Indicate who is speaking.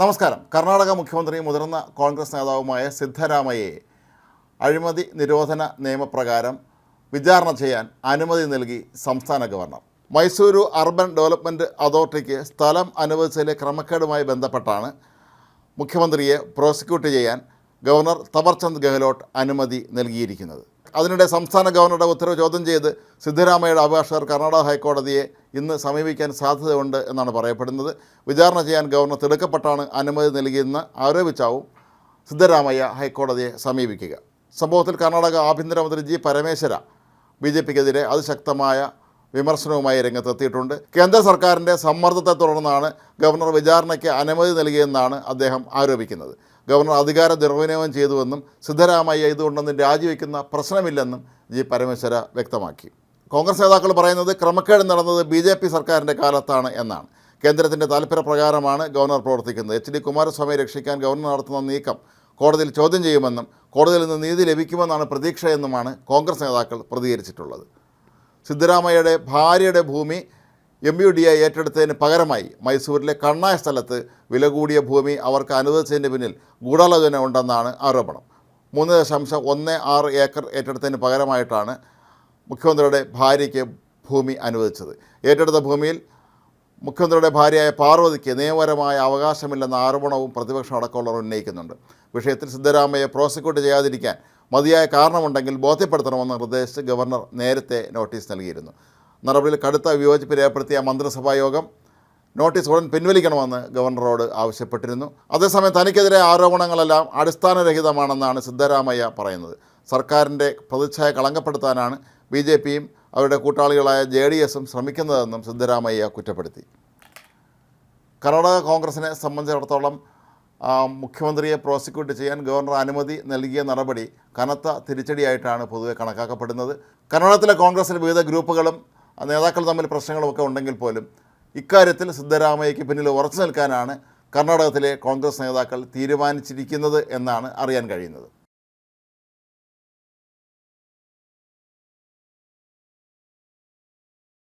Speaker 1: നമസ്കാരം കർണാടക മുഖ്യമന്ത്രിയും മുതിർന്ന കോൺഗ്രസ് നേതാവുമായ സിദ്ധരാമയെ അഴിമതി നിരോധന നിയമപ്രകാരം വിചാരണ ചെയ്യാൻ അനുമതി നൽകി സംസ്ഥാന ഗവർണർ മൈസൂരു അർബൻ ഡെവലപ്മെൻറ്റ് അതോറിറ്റിക്ക് സ്ഥലം അനുവദിച്ചതിലെ ക്രമക്കേടുമായി ബന്ധപ്പെട്ടാണ് മുഖ്യമന്ത്രിയെ പ്രോസിക്യൂട്ട് ചെയ്യാൻ ഗവർണർ തവർചന്ദ് ഗെഹ്ലോട്ട് അനുമതി നൽകിയിരിക്കുന്നത് അതിനിടെ സംസ്ഥാന ഗവർണറുടെ ഉത്തരവ് ചോദ്യം ചെയ്ത് സിദ്ധരാമയ്യയുടെ അഭിഭാഷകർ കർണാടക ഹൈക്കോടതിയെ ഇന്ന് സമീപിക്കാൻ സാധ്യതയുണ്ട് എന്നാണ് പറയപ്പെടുന്നത് വിചാരണ ചെയ്യാൻ ഗവർണർ തിടുക്കപ്പെട്ടാണ് അനുമതി നൽകിയെന്ന് ആരോപിച്ചാവും സിദ്ധരാമയ്യ ഹൈക്കോടതിയെ സമീപിക്കുക സംഭവത്തിൽ കർണാടക ആഭ്യന്തരമന്ത്രി ജി പരമേശ്വര ബി ജെ പിക്കെതിരെ അതിശക്തമായ വിമർശനവുമായി രംഗത്തെത്തിയിട്ടുണ്ട് കേന്ദ്ര സർക്കാരിൻ്റെ സമ്മർദ്ദത്തെ തുടർന്നാണ് ഗവർണർ വിചാരണയ്ക്ക് അനുമതി നൽകിയെന്നാണ് അദ്ദേഹം ആരോപിക്കുന്നത് ഗവർണർ അധികാര ദുർവിനിയോഗം ചെയ്തുവെന്നും സിദ്ധരാമയ്യ ഇതുകൊണ്ടൊന്നും രാജിവെക്കുന്ന പ്രശ്നമില്ലെന്നും ജി പരമേശ്വര വ്യക്തമാക്കി കോൺഗ്രസ് നേതാക്കൾ പറയുന്നത് ക്രമക്കേട് നടന്നത് ബി ജെ പി സർക്കാരിൻ്റെ കാലത്താണ് എന്നാണ് കേന്ദ്രത്തിൻ്റെ താൽപ്പര്യപ്രകാരമാണ് ഗവർണർ പ്രവർത്തിക്കുന്നത് എച്ച് ഡി കുമാരസ്വാമിയെ രക്ഷിക്കാൻ ഗവർണർ നടത്തുന്ന നീക്കം കോടതിയിൽ ചോദ്യം ചെയ്യുമെന്നും കോടതിയിൽ നിന്ന് നീതി ലഭിക്കുമെന്നാണ് പ്രതീക്ഷയെന്നുമാണ് കോൺഗ്രസ് നേതാക്കൾ പ്രതികരിച്ചിട്ടുള്ളത് സിദ്ധരാമയ്യയുടെ ഭാര്യയുടെ ഭൂമി എം യു ഡി എ ഏറ്റെടുത്തതിന് പകരമായി മൈസൂരിലെ കണ്ണായ സ്ഥലത്ത് വില കൂടിയ ഭൂമി അവർക്ക് അനുവദിച്ചതിൻ്റെ പിന്നിൽ ഗൂഢാലോചന ഉണ്ടെന്നാണ് ആരോപണം മൂന്ന് ദശാംശം ഒന്ന് ആറ് ഏക്കർ ഏറ്റെടുത്തതിന് പകരമായിട്ടാണ് മുഖ്യമന്ത്രിയുടെ ഭാര്യയ്ക്ക് ഭൂമി അനുവദിച്ചത് ഏറ്റെടുത്ത ഭൂമിയിൽ മുഖ്യമന്ത്രിയുടെ ഭാര്യയായ പാർവതിക്ക് നിയമപരമായ അവകാശമില്ലെന്ന ആരോപണവും പ്രതിപക്ഷം അടക്കമുള്ളവർ ഉന്നയിക്കുന്നുണ്ട് വിഷയത്തിൽ സിദ്ധരാമയ്യെ പ്രോസിക്യൂട്ട് ചെയ്യാതിരിക്കാൻ മതിയായ കാരണമുണ്ടെങ്കിൽ ബോധ്യപ്പെടുത്തണമെന്ന് നിർദ്ദേശിച്ച് ഗവർണർ നേരത്തെ നോട്ടീസ് നൽകിയിരുന്നു നടപടിയിൽ കടുത്ത വിയോജിപ്പ് രേഖപ്പെടുത്തിയ മന്ത്രിസഭാ യോഗം നോട്ടീസ് ഉടൻ പിൻവലിക്കണമെന്ന് ഗവർണറോട് ആവശ്യപ്പെട്ടിരുന്നു അതേസമയം തനിക്കെതിരെ ആരോപണങ്ങളെല്ലാം അടിസ്ഥാനരഹിതമാണെന്നാണ് സിദ്ധരാമയ്യ പറയുന്നത് സർക്കാരിൻ്റെ പ്രതിച്ഛായ കളങ്കപ്പെടുത്താനാണ് ബി ജെ പിയും അവരുടെ കൂട്ടാളികളായ ജെ ഡി എസും ശ്രമിക്കുന്നതെന്നും സിദ്ധരാമയ്യ കുറ്റപ്പെടുത്തി കർണാടക കോൺഗ്രസിനെ സംബന്ധിച്ചിടത്തോളം മുഖ്യമന്ത്രിയെ പ്രോസിക്യൂട്ട് ചെയ്യാൻ ഗവർണർ അനുമതി നൽകിയ നടപടി കനത്ത തിരിച്ചടിയായിട്ടാണ് പൊതുവെ കണക്കാക്കപ്പെടുന്നത് കർണാടകത്തിലെ കോൺഗ്രസിലെ വിവിധ ഗ്രൂപ്പുകളും നേതാക്കൾ തമ്മിൽ പ്രശ്നങ്ങളുമൊക്കെ ഉണ്ടെങ്കിൽ പോലും ഇക്കാര്യത്തിൽ സിദ്ധരാമയ്യയ്ക്ക് പിന്നിൽ ഉറച്ചു നിൽക്കാനാണ് കർണാടകത്തിലെ കോൺഗ്രസ് നേതാക്കൾ തീരുമാനിച്ചിരിക്കുന്നത് എന്നാണ് അറിയാൻ കഴിയുന്നത്